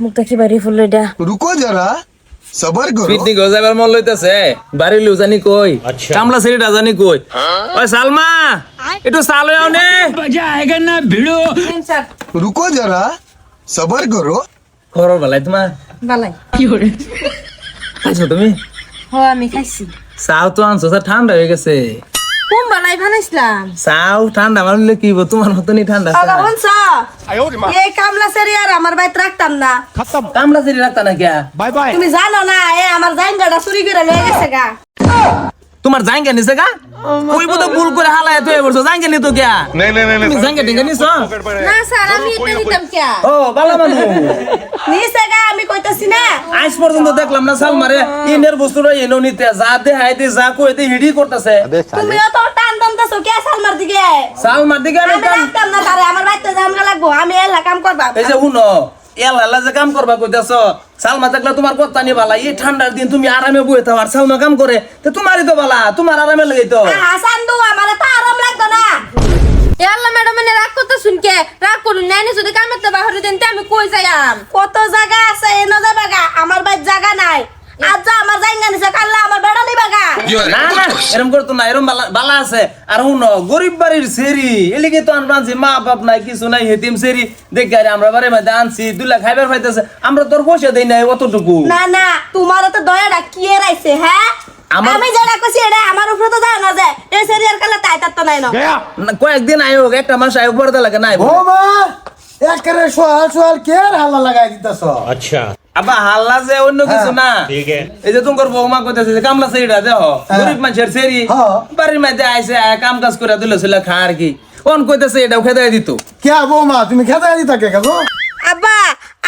মুখটা কি বাড়ি ফুললো এটা? রুকো যারা সবার করো। পিতনি গজাইবার মন লইতেছে। বাড়ি লুজানি কই কামলা সিরিটা জানি কই। আচ্ছা। হ্যাঁ? ওই সালমা একটু সাল হয়ে আনে আয়েগা না ভিড়ো রুকো যারা সবার করো। করো বালাই তোমার? বালাই কি হরে? খাইছো তুমি? হ আমি খাইছি। চাও তো আনছো ঠান্ডা হয়ে গেছে। কোন বালাই বানাইছিলাম? চাও ঠান্ডা মারলে কি তোমার মতনই ঠান্ডা চা। এই কামলা সেরি আর আমার বাইত রাখতাম না। কামলা সেরি রাখতা না কিয়া? তুমি জানো না এ আমার জাইঙ্গাটা চুরি করে লয়ে গেছে গা। তোমার জাঙ্গা নিছে গা? কইব তো ভুল করে হালায় তো এবছর জাঙ্গা নিতো কিয়া? তুমি জাঙ্গা টিঙ্গা নিছো? না স্যার আমি এটা নিতাম কে ও মানু নিছে? কইতাছি না আজ পর্যন্ত দেখলাম না সালমারে ইনের বস্তুটা এনো নিতে যা দে হাইতে যা কইতে হিডি করতেছে। তুমিও তো টান টানতেছো কে সালমার দিকে? সালমার দিকে আমি আমি কাম- না তারে আমার বাইতে জামগা লাগবো আমি এলা কাম করবা। এই যে শুনো এল হেলা যে কাম করবা কইতাছ সালমা থাকলে তোমার কথা নি বালা এই ঠান্ডার দিন তুমি আরামে বয়ে থাও আর সালমা কাম করে তো তোমারই তো বালা তোমার আরামে লাগে তো। হাসান দু আমার তো আরাম লাগতো না। আল্লাহ ম্যাডাম এনে রাগ করতে শুনকে রাগ করুন নাইনি যদি দিন আমি কই যাইয়াম? কত জায়গা আছে এনো যাবে গা? আমার বাইত জায়গা নাই। আজ যা আমার জায়গা নিছে কাল্লা আমার বেড়া নিবা গা? না না এরম করতো না এরম বালা আছে। আর শুনো গরিব বাড়ির সেরি এলিগে তো আমরা আনছি মা বাপ নাই কিছু নাই হেতিম সেরি। দেখে আরে আমরা বাড়ির মধ্যে আনছি দুলা খাইবার পাইতেছে আমরা তোর পয়সা দেই নাই অতটুকু। না না তোমার তো দয়াটা কি এরাইছে হ্যাঁ? আমি যেটা কইছি এটা আমার উপরে তো যায় না যে এই সেরিয়ার কাল্লা তাই তার তো নাই না। না, কয়েকদিন আয়োগ একটা মাস আয়োগ পড়তে লাগে নাই। বৌমা একেবারে সোয়াল সোয়াল কে আর হাল্লা লাগাই দিতেছ? আবা হাল্লা যে অন্য কিছু না। এই যে তোমার বৌমা কইতেছে যে কামলা সেরিটা দেহ। গরিব মানুষের সেরি। হ্যাঁ। বাড়ির মধ্যে আইসে কাম কাজ করে দিলে ছিল খা আর কি। অন কইতেছে এটাও খেতে দিত। কে বৌমা তুমি খেতে দিতা কে কেন আব্বা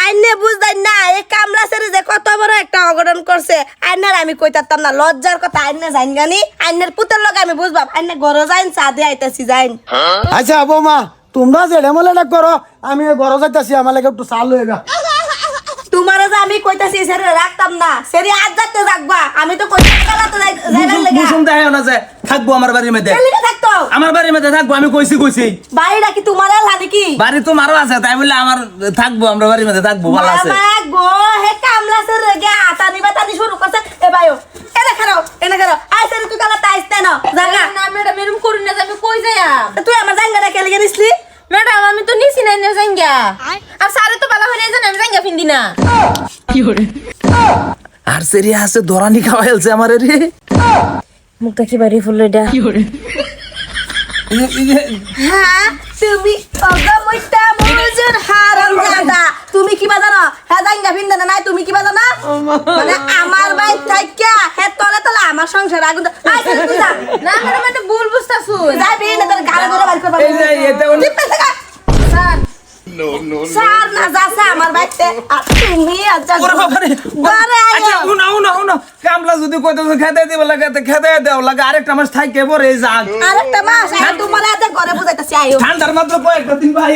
আইনে বুঝদাই না এই কামলা সেরি যে কত বড় একটা অঘটন করছে। আইনের আমি কইতাম না লজ্জার কথা আইনে জাইন গানি আইনের পুতের লগে আমি বুঝবাম। আইনে ঘরে যাইন চা দিয়ে আইতাছি যাইন। আচ্ছা বৌমা তোমরা যে রেমলেটা করো আমি ঘর যাইতাছি আমার লাগে একটু চাল লইবা তোমার যে আমি কইতাছি সেরি রাখতাম না। সেরি আজ যাতে রাখবা আমি তো কালাতে যাইবার লেগে। না যে থাকব আমার বাড়ির মধ্যে। কেলিকে থাকতো? আমার বাড়ির মধ্যে থাকব আমি কইছি কইছি। বাড়িটা কি তোমার বাড়ি তো মারো আছে তাই বলে আমার থাকব আমরা বাড়ির মধ্যে থাকব ভালো আছে। গো হে কামলা সে রেগে আতানি বাতানি শুরু করছে। এ ভাইও এনে খারাও এনে খারাও আই সেরি তুই কালা তাইস না জাগা। না ম্যাডাম এরকম করুন না যে আমি কই যাইয়াম। তুই আমার জাঙ্গাটা কেলিকে নিসলি ম্যাডাম আমি তো নিছি নাই নে জাঙ্গা। আর সারে তো বালা হয়ে জানেন আমি জাঙ্গা ফিন্দি না। আর সেরি আছে দরানি খাওয়া হেলছে আমার রে। মুখটা কি বাড়ি ফুললো এটা? হ্যাঁ তুমি অগমইটা মজুর হারাম জাদা। তুমি কি জানো? হ্যাঁ জাঙ্গা ফিন্দা না নাই তুমি কি জানো? মানে আমার ভাই থাইকা হে তলে তলে আমার সংসার আগুন না ম্যাডাম এটা ভুল বুঝতাছুন যাবি না তোর গালে ধরে বাড়ি করবা এই যে এটা অন্য- চিপে থাকা স্যার স্যার না যাচ্ছে আমার বাইতে আর তুমি আচ্ছা ওরে বাবারে। বারে আচ্ছা, উনো, উনো, উনো। কামলা যদি কইতেছে খেতে দিব লাগে তো খেতে দেও লাগে। আরেকটা মাস থাইকে পরে যাক। আরেকটা মাস আর তোমার আজ ঘরে বুঝাইতেছি আয়ো। ঠান্ডার মাত্র কয়েকটা দিন ভাই।